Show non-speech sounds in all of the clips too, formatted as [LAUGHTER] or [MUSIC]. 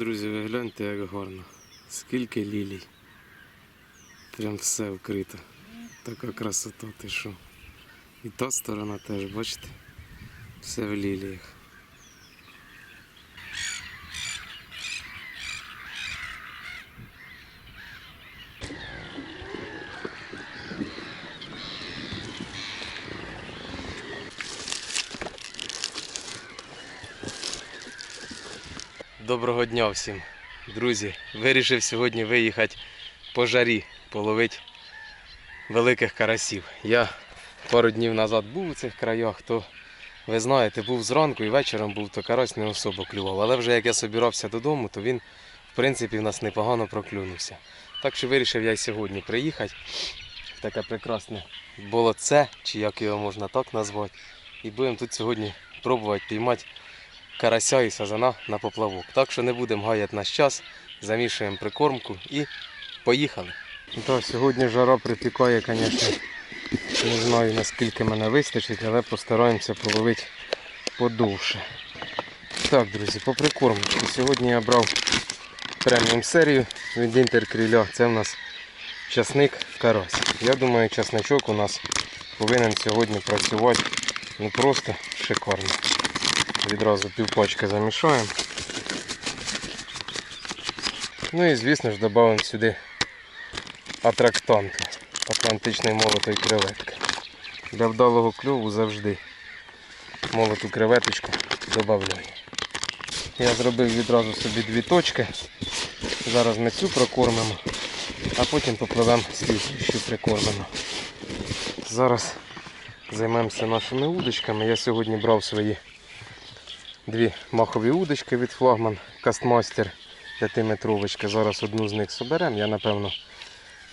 Друзі, ви гляньте, як гарно. Скільки лілій. Прям все вкрито. Така красота, ти що. І та сторона теж, бачите? Все в ліліях. Доброго дня всім, друзі. Вирішив сьогодні виїхати по жарі, половити великих карасів. Я пару днів назад був у цих краях, то ви знаєте, був зранку і вечором був, то карась не особо клював. Але вже як я собирався додому, то він, в принципі, в нас непогано проклюнувся. Так що вирішив я й сьогодні приїхати в таке прекрасне болоце, чи як його можна так назвати. І будемо тут сьогодні пробувати піймати карася і сазана на поплавок. Так що не будемо гаяти наш час, замішуємо прикормку і поїхали. Так, сьогодні жара припікає, звісно. Не знаю наскільки мене вистачить, але постараємося половити подовше. Так, друзі, по прикормці. Сьогодні я брав преміум серію від Інтеркріля. Це в нас часник карась. Я думаю, часничок у нас повинен сьогодні працювати ну просто шикарно. Відразу півпачки замішаємо. Ну і звісно ж додамо сюди атрактанти, атлантичний молотої креветки. Для вдалого клюву завжди молоту креветочку додаю. Я зробив відразу собі дві точки. Зараз ми цю прокормимо, а потім попливемо слідчу прикормимо. Зараз займемося нашими удочками. Я сьогодні брав свої дві махові удочки від флагман Кастмастер 5-метровочки. Зараз одну з них соберемо. Я напевно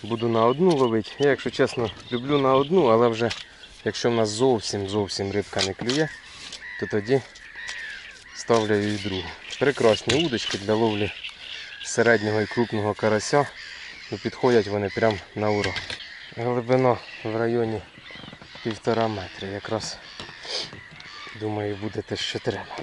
буду на одну ловити. Я, якщо чесно, люблю на одну, але вже якщо в нас зовсім зовсім рибка не клює, то тоді ставлю і другу. Прекрасні удочки для ловлі середнього і крупного карася. Ну, підходять вони прямо на ура. Глибина в районі півтора метра. Якраз думаю буде те, що треба.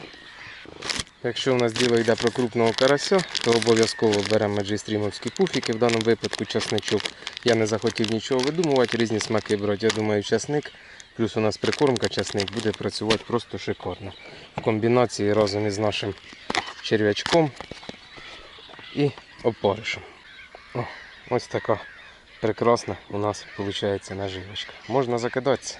Якщо у нас діло йде про крупного карася, то обов'язково беремо меджистрімовські пуфіки, в даному випадку часничок. Я не захотів нічого видумувати, різні смаки брати. Я думаю, часник, плюс у нас прикормка часник буде працювати просто шикарно. В комбінації разом із нашим черв'ячком і опаришем. О, ось така прекрасна у нас виходить наживочка. Можна закидатися.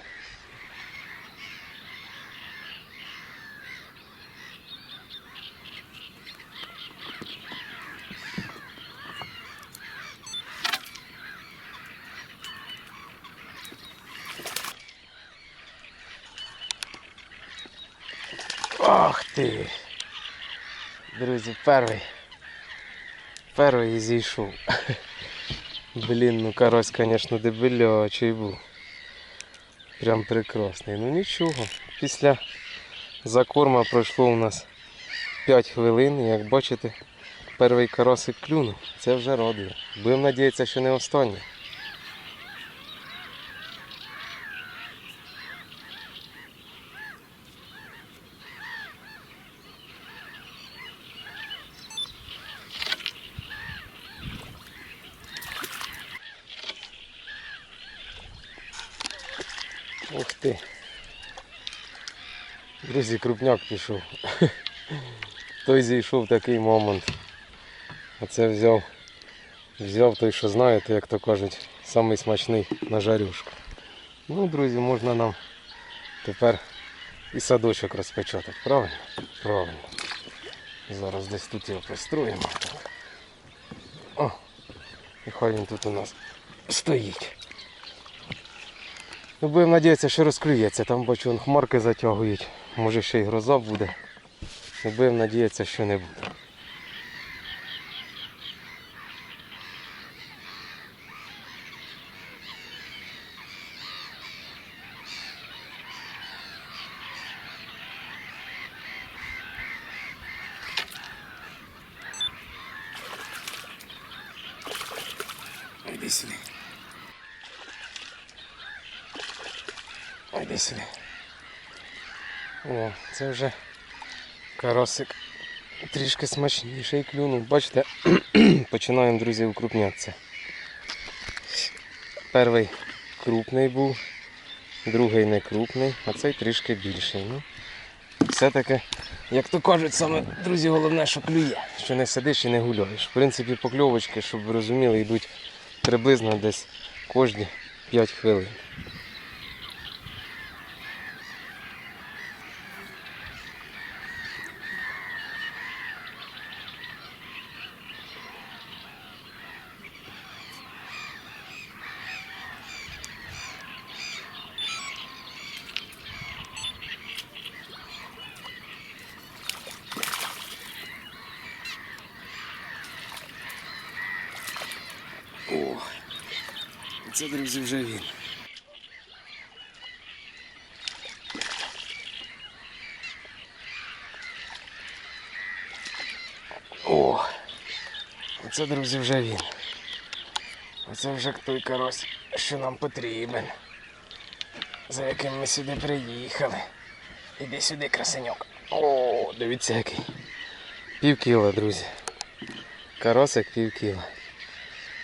Ах ти! Друзі, перший. Перший зійшов. Блін, ну карась, звісно, дебелячий був. Прям прекрасний. Ну нічого. Після закорма пройшло у нас 5 хвилин. Як бачите, перший карасик клюнув. Це вже радує. Будемо надіятися, що не останній. Ух ти. Друзі, крупняк пішов. Той зійшов такий момент. А це взяв, взяв той, що знаєте, як то кажуть, самий смачний на жарюшку. Ну, друзі, можна нам тепер і садочок розпечатати, правильно? Правильно. Зараз десь тут його пристроїмо. О, і хай він тут у нас стоїть. Ну, будемо надіятися, що розклюється. Там бачу, вон хмарки затягують. Може ще й гроза буде. Будемо надіятися, що не буде. Іди сюди. Іди сюди. О, це вже карасик трішки смачніший клюнув. Бачите, [CLEARS THROAT] починаємо, друзі, укрупнятися. Перший крупний був, другий не крупний, а цей трішки більший. Ну, все-таки, як то кажуть, саме, друзі, головне, що клює, що не сидиш і не гуляєш. В принципі, покльовочки, щоб ви розуміли, йдуть приблизно десь кожні 5 хвилин. О, це, друзі, вже він. О, це, друзі, вже він. Оце вже той карась, що нам потрібен. За яким ми сюди приїхали. Іди сюди, красеньок. О, дивіться який. Пів кіла, друзі. Каросик пів кіла.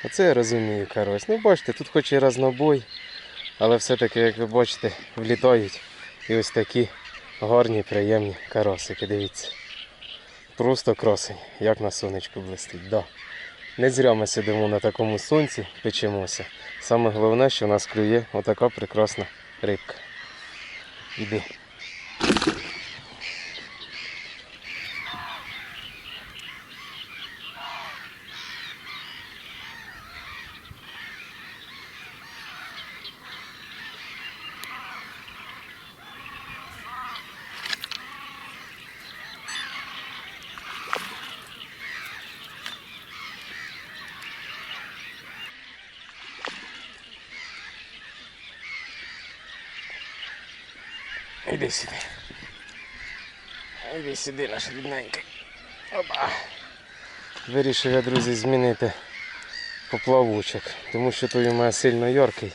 Оце я розумію, карось. Ну бачите, тут хоч і разнобой, але все-таки, як ви бачите, влітають і ось такі гарні, приємні каросики. Дивіться. Просто красень, як на сонечку блистить. Да. Не зря ми сидимо на такому сонці, печемося. Саме головне, що в нас клює отака прекрасна рибка. Іди. Іди сюди. Іди сюди, наш рідненький. Опа. Вирішив я, друзі, змінити поплавочок, тому що той у мене сильно яркий.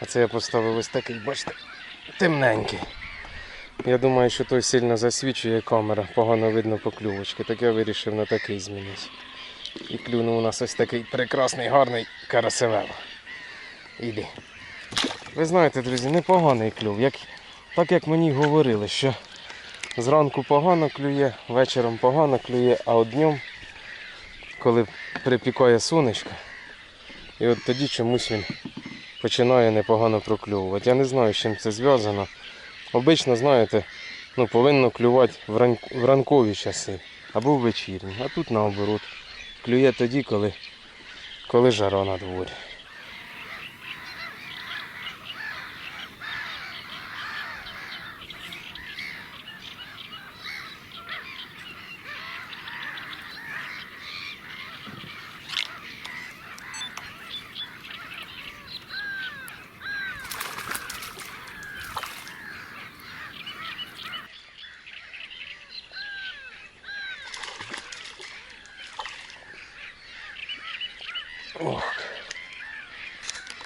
А це я поставив ось такий, бачите, темненький. Я думаю, що той сильно засвічує камера, погано видно поклювочки. Так я вирішив на такий змінити. І клюнув у нас ось такий прекрасний, гарний карасевел. Іди. Ви знаєте, друзі, непоганий клюв. Як, так як мені говорили, що зранку погано клює, вечором погано клює, а от днем, коли припікає сонечко, і от тоді чомусь він починає непогано проклювати. Я не знаю, з чим це зв'язано. Обично, знаєте, ну, повинно клювати в, ран... в ранкові часи або в вечірні. А тут наоборот. Клює тоді, коли, коли жара на дворі.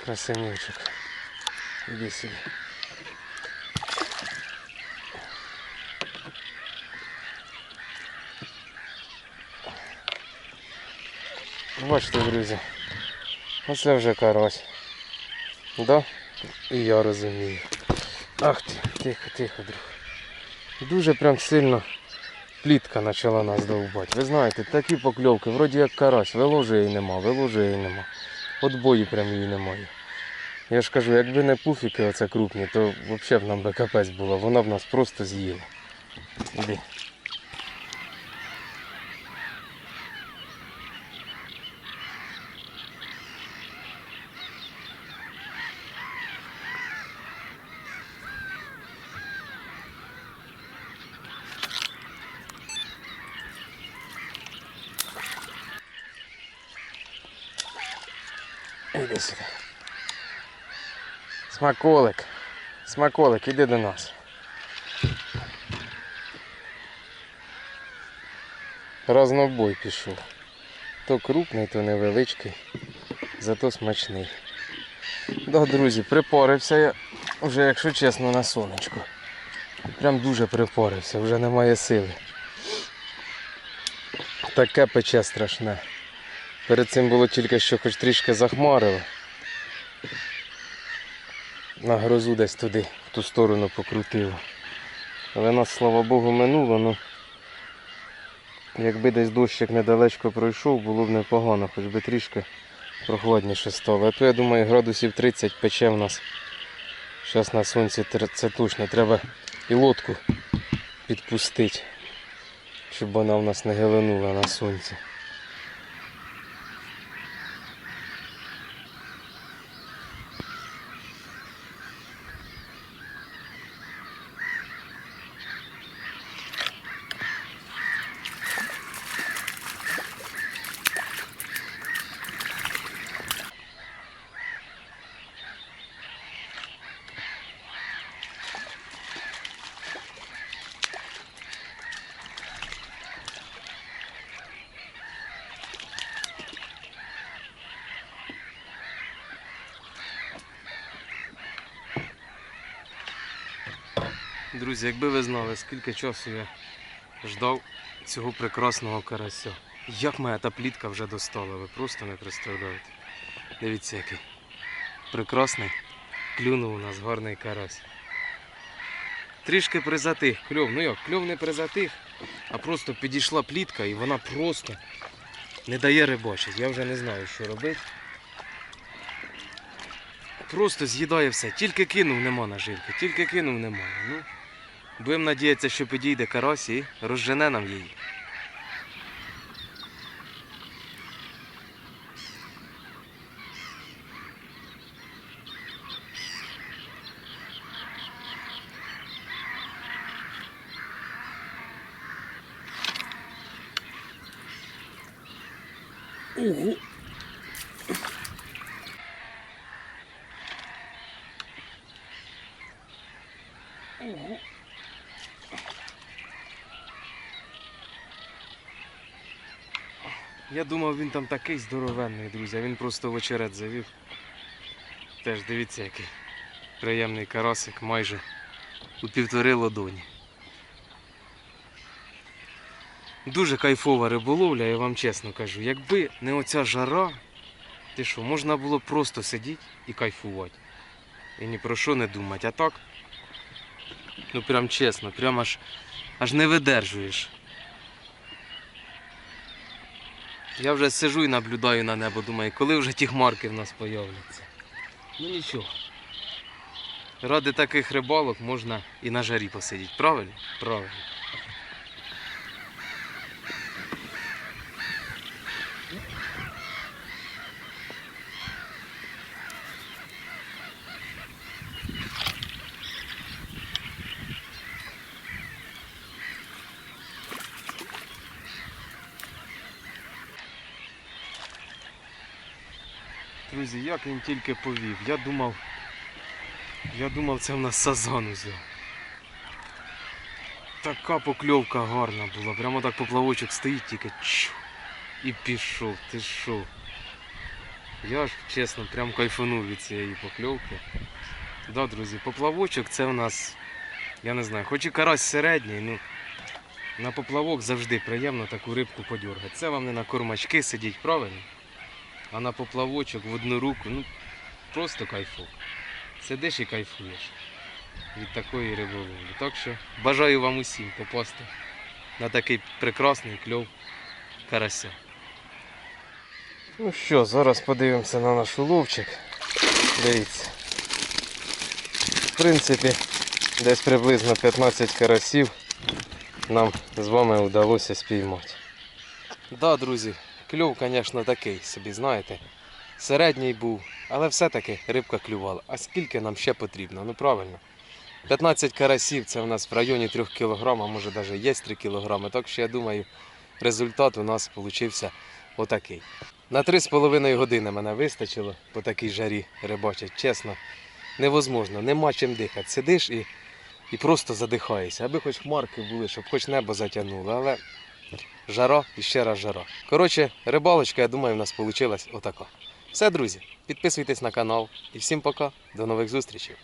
Красавчик. Иди сюда. Бачите, друзі, оце вже карась. Да? І я розумію. Ах ти, тихо, тихо, друг. Дуже прям сильно плітка почала нас довбати. Ви знаєте, такі покльовки, вроді як карась, виложи її нема, виложи її нема. От бою прям її немає. Я ж кажу, якби не пуфіки оце крупні, то взагалі б нам би капець було, вона б нас просто з'їла. Іди. Іди сюди. Смаколик. Смаколик, іди до нас. Разнобой пішов. То крупний, то невеличкий, зато смачний. Да, друзі, припорився я вже, якщо чесно, на сонечку. Прям дуже припорився, вже немає сили. таке пече страшне. Перед цим було тільки що хоч трішки захмарило. На грозу десь туди, в ту сторону покрутило. Але нас, слава Богу, минуло, ну якби десь дощик недалечко пройшов, було б непогано, хоч би трішки прохладніше стало. А то я думаю градусів 30 пече в нас. Зараз на сонці це точно. Треба і лодку підпустити, щоб вона в нас не геленула на сонці. Друзі, якби ви знали, скільки часу я ждав цього прекрасного карася. Як моя та плітка вже достала, ви просто не представляєте. Дивіться, який прекрасний. Клюнув у нас гарний карась. Трішки призатих кльов. Ну як, кльов не призатих, а просто підійшла плітка і вона просто не дає рибачити. Я вже не знаю, що робити. Просто з'їдає все. Тільки кинув нема наживки, тільки кинув немає. Ну, будемо надіятися, що підійде карась і розжене нам її. Ого! Я думав, він там такий здоровенний, друзі, він просто в очерет завів. Теж дивіться, який приємний карасик майже у півтори ладоні. Дуже кайфова риболовля, я вам чесно кажу. Якби не оця жара, ти що, можна було просто сидіти і кайфувати. І ні про що не думати. А так, ну прям чесно, прям аж, аж не видержуєш. Я вже сижу і наблюдаю на небо, думаю, коли вже ті хмарки в нас появляться. Ну нічого. Ради таких рибалок можна і на жарі посидіти, правильно? Правильно. Друзі, як він тільки повів. Я думав, я думав, це в нас сазан узяв. Така покльовка гарна була. Прямо так поплавочок стоїть, тільки чу, і пішов, ти що. Я ж чесно прям кайфанув від цієї покльовки. Да, друзі, поплавочок це в нас, я не знаю, хоч і карась середній, ну на поплавок завжди приємно таку рибку подергати. Це вам не на кормачки сидіть, правильно? А на поплавочок в одну руку, ну просто кайфок. Сидиш і кайфуєш від такої риболовлі. Так що бажаю вам усім попасти на такий прекрасний кльов карася. Ну що, зараз подивимося на наш уловчик. Дивіться. В принципі, десь приблизно 15 карасів нам з вами вдалося спіймати. Да, друзі, кльов, звісно, такий собі, знаєте. Середній був, але все-таки рибка клювала. А скільки нам ще потрібно? Ну правильно. 15 карасів це в нас в районі 3 кг, може навіть є 3 кг. Так що я думаю, результат у нас вийшов отакий. На 3,5 години мене вистачило по такій жарі рибачить. Чесно, невозможно, нема чим дихати. Сидиш і, і просто задихаєшся. Аби хоч хмарки були, щоб хоч небо затягнуло, але жара і ще раз жара. Коротше, рибалочка, я думаю, в нас вийшла отака. Все, друзі, підписуйтесь на канал і всім пока, до нових зустрічей.